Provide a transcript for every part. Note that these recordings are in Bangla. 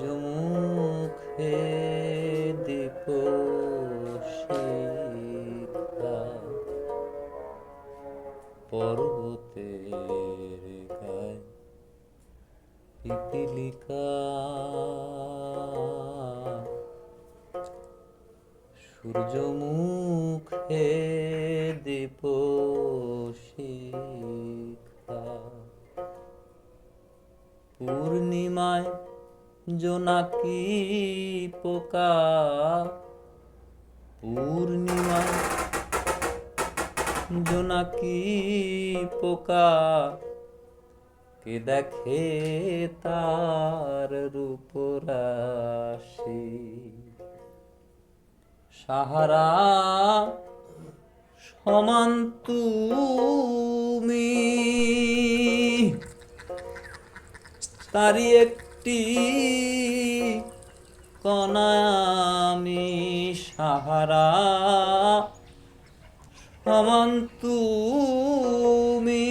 মুখে দীপ পর্বতের গায় পিপিলিকা সূর্য মুখে দীপ শিখা পূর্ণিমায় জোনাকি পোকা? পূর্ণিমা জোনাকি পোকা? কে দেখে তার রূপরাশি? সাহারা সমান তুমি। তারই একটি কনামি সাহারা। সমান তুমি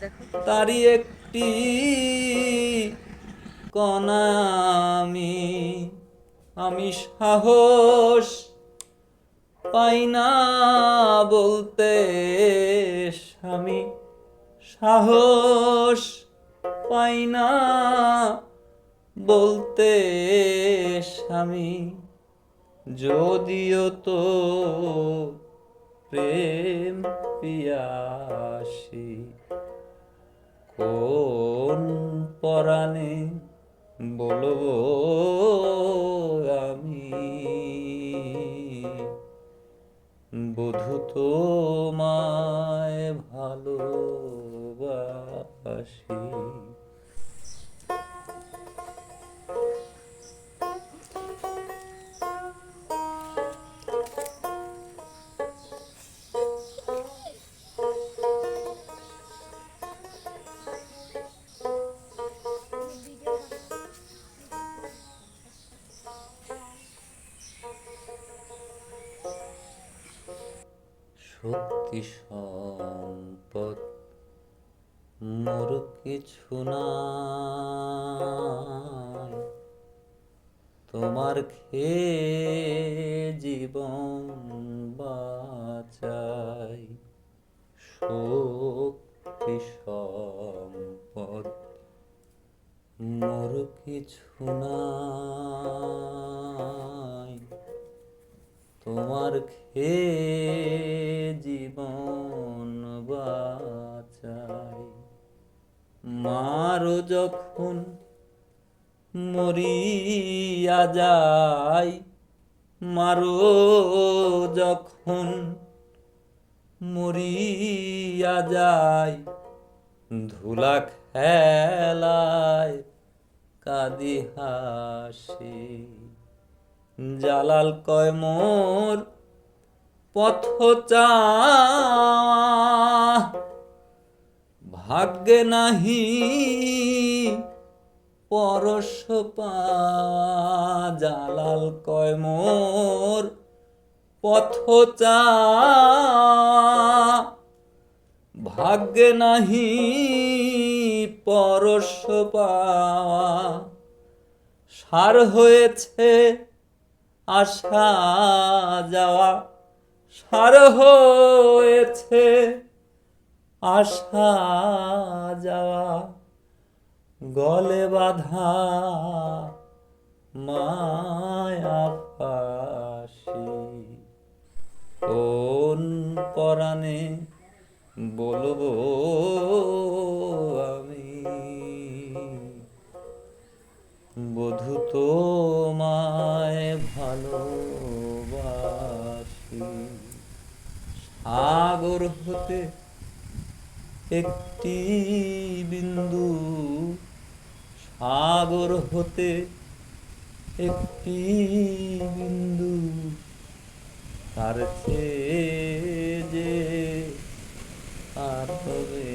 দেখো। তারই একটি কনামি আমি সাহস পাই না বলতে স্বামী সাহস পাই না। বলতে স্বামী, যদিও তো প্রেম পিয়াসী, কোন পরাণে বলব আমি? বধু তোমায় ভালোবাসি। শক্তি সম্পদ মোর কিছু নাই। তোমার খেয়ে জীবন বাঁচাই শক্তি সম্পদ মোর কিছু নাই। তোমার খেয়ে জীবন বাঁচাই। মারো যখন মরিয়া যাই, মারো যখন মরিয়া যাই, ধুলা খেলায় কাদি হাসি। জালাল কয়, মোর পথ ভাগ্যে নাহি, পরশ পাওয়া জালাল কয়, মোর পথ ভাগ্যে নাহি, পরশ পাওয়া সার হয়েছে আসা যাওয়া সার হয়েছে। আসা যাওয়া গলে বাধা মায়া ফাঁসি। কোন পরাণে বলব আগর হতে একটি বিন্দু সাগর হতে একটি বিন্দু তার যে আর হবে